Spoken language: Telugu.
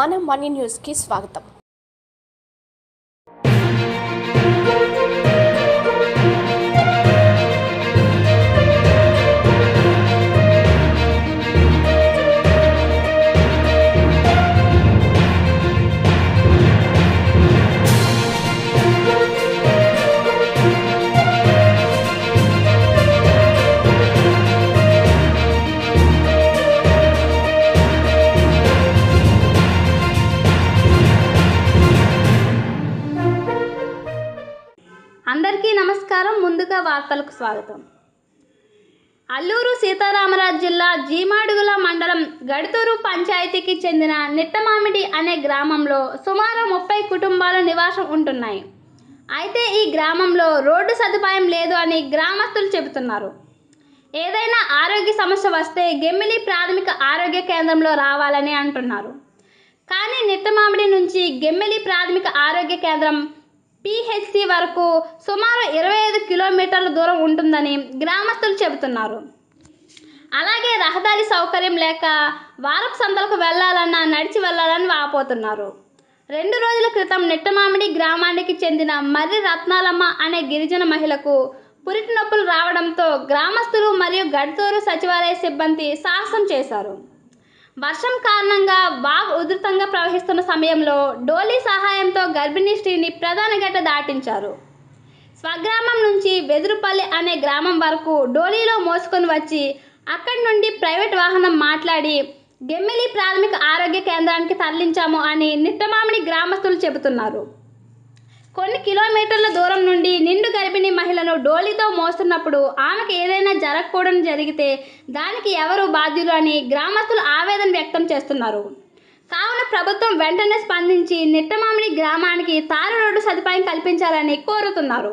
మన మనీ న్యూస్కి స్వాగతం అందరికీ నమస్కారం. ముందుగా వార్తలకు స్వాగతం. అల్లూరు సీతారామరాజు జిల్లా జీమాడుగుల మండలం గడుతూరు పంచాయతీకి చెందిన నిట్టమామిడి అనే గ్రామంలో సుమారు ముప్పై కుటుంబాలు నివాసం ఉంటున్నాయి. అయితే ఈ గ్రామంలో రోడ్డు సదుపాయం లేదు అని గ్రామస్తులు చెబుతున్నారు. ఏదైనా ఆరోగ్య సమస్య వస్తే గెమ్మిలి ప్రాథమిక ఆరోగ్య కేంద్రంలో రావాలని అంటున్నారు. కానీ నిట్టమామిడి నుంచి గెమ్మిలి ప్రాథమిక ఆరోగ్య కేంద్రం పిహెచ్సి వరకు సుమారు ఇరవై ఐదు కిలోమీటర్ల దూరం ఉంటుందని గ్రామస్తులు చెబుతున్నారు. అలాగే రహదారి సౌకర్యం లేక వారపు సంతలకు వెళ్ళాలన్నా నడిచి వెళ్ళాలని వాపోతున్నారు. రెండు రోజుల క్రితం నిట్టమామిడి గ్రామానికి చెందిన మర్రి రత్నాలమ్మ అనే గిరిజన మహిళకు పురిటి నొప్పులు రావడంతో గ్రామస్తులు మరియు గడ్తూరు సచివాలయ సిబ్బంది సాహసం చేశారు. వర్షం కారణంగా వాగు ఉధృతంగా ప్రవహిస్తున్న సమయంలో డోలీ సహాయంతో గర్భిణీ స్త్రీని ప్రధాన గట్ట దాటించారు. స్వగ్రామం నుంచి వెదురుపల్లి అనే గ్రామం వరకు డోలీలో మోసుకొని వచ్చి అక్కడి నుండి ప్రైవేట్ వాహనం మాట్లాడి గెమ్మిలి ప్రాథమిక ఆరోగ్య కేంద్రానికి తరలించాము అని నిట్టమామిడి గ్రామస్తులు చెబుతున్నారు. కొన్ని కిలోమీటర్ల దూరం నుండి నిండు గర్భిణీ మహిళను డోలీతో మోస్తున్నప్పుడు ఆమెకు ఏదైనా జరగకూడని జరిగితే దానికి ఎవరు బాధ్యులు అని గ్రామస్తులు ఆవేదన వ్యక్తం చేస్తున్నారు. కావున ప్రభుత్వం వెంటనే స్పందించి నిట్టమామిడి గ్రామానికి తారు రోడ్డు సదుపాయం కల్పించాలని కోరుతున్నారు.